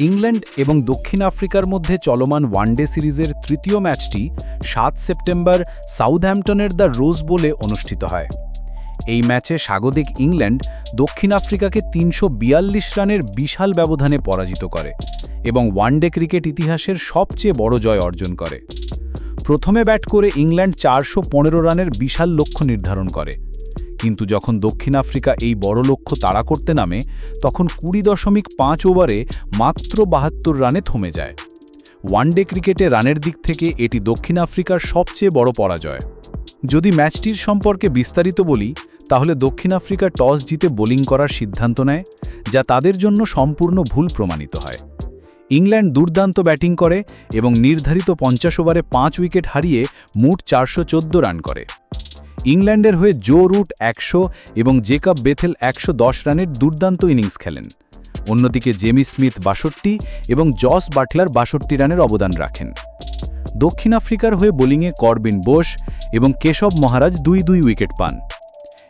England এবং দক্ষিণ আফ্রিকার মধ্যে চলমান ওয়ানডে সিরিজের তৃতীয় ম্যাচটি সাত সেপ্টেম্বর সাউথহ্যাম্পটনের দ্য রোজ বোলে অনুষ্ঠিত হয়। এই ম্যাচে স্বাগতিক ইংল্যান্ড দক্ষিণ আফ্রিকাকে তিনশো বিয়াল্লিশ রানের বিশাল ব্যবধানে পরাজিত করে এবং ওয়ানডে ক্রিকেট ইতিহাসের সবচেয়ে বড় জয় অর্জন করে। প্রথমে ব্যাট করে ইংল্যান্ড চারশো পনেরো রানের বিশাল লক্ষ্য নির্ধারণ করে। কিন্তু যখন দক্ষিণ আফ্রিকা এই বড় লক্ষ্য তাড়া করতে নামে, তখন কুড়ি দশমিক পাঁচ ওভারে মাত্র বাহাত্তর রানে থমে যায়। ওয়ানডে ক্রিকেটে রানের দিক থেকে এটি দক্ষিণ আফ্রিকার সবচেয়ে বড় পরাজয়। যদি ম্যাচটির সম্পর্কে বিস্তারিত বলি, তাহলে দক্ষিণ আফ্রিকা টস জিতে বোলিং করার সিদ্ধান্ত নেয়, যা তাদের জন্য সম্পূর্ণ ভুল প্রমাণিত হয়। ইংল্যান্ড দুর্দান্ত ব্যাটিং করে এবং নির্ধারিত পঞ্চাশ ওভারে পাঁচ উইকেট হারিয়ে মোট চারশো চোদ্দ রান করে। ইংল্যান্ডের হয়ে জো রুট একশো এবং জেকাব বেথেল একশো দশ রানের দুর্দান্ত ইনিংস খেলেন। অন্যদিকে জেমি স্মিথ বাষট্টি এবং জস বাটলার বাষট্টি রানের অবদান রাখেন। দক্ষিণ আফ্রিকার হয়ে বোলিংয়ে করবিন বোস এবং কেশব মহারাজ দুই দুই উইকেট পান।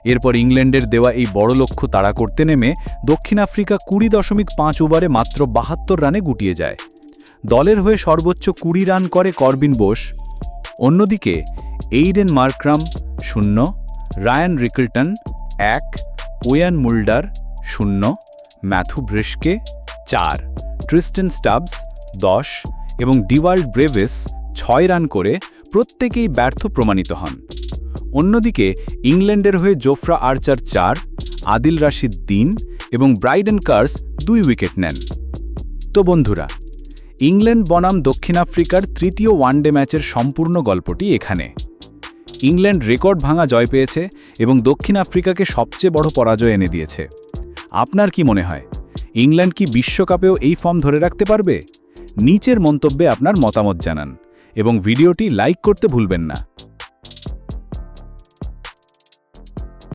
এরপর ইংল্যান্ডের দেওয়া এই বড় লক্ষ্য তাড়া করতে নেমে দক্ষিণ আফ্রিকা কুড়ি দশমিক পাঁচ ওভারে মাত্র বাহাত্তর রানে গুটিয়ে যায়। দলের হয়ে সর্বোচ্চ কুড়ি রান করে করবিন বোস। অন্যদিকে এইডেন মার্ক্রাম শূন্য, রায়ান রিকলটন এক, ওয়ান মুল্ডার শূন্য, ম্যাথু ব্রিস্কে চার, ট্রিস্টেন স্টাবস দশ এবং ডিওয়াল্ড ব্রেভেস ছয় রান করে প্রত্যেকেই ব্যর্থ প্রমাণিত হন। অন্যদিকে ইংল্যান্ডের হয়ে জোফরা আর্চার চার, আদিল রাশিদ তিন এবং ব্রাইডেন কার্স দুই উইকেট নেন। তো বন্ধুরা, ইংল্যান্ড বনাম দক্ষিণ আফ্রিকার তৃতীয় ওয়ানডে ম্যাচের সম্পূর্ণ গল্পটি এখানে। ইংল্যান্ড রেকর্ড ভাঙা জয় পেয়েছে এবং দক্ষিণ আফ্রিকাকে সবচেয়ে বড় পরাজয় এনে দিয়েছে। আপনার কি মনে হয়, ইংল্যান্ড কি বিশ্বকাপেও এই ফর্ম ধরে রাখতে পারবে? নিচের মন্তব্যে আপনার মতামত জানান এবং ভিডিওটি লাইক করতে ভুলবেন না।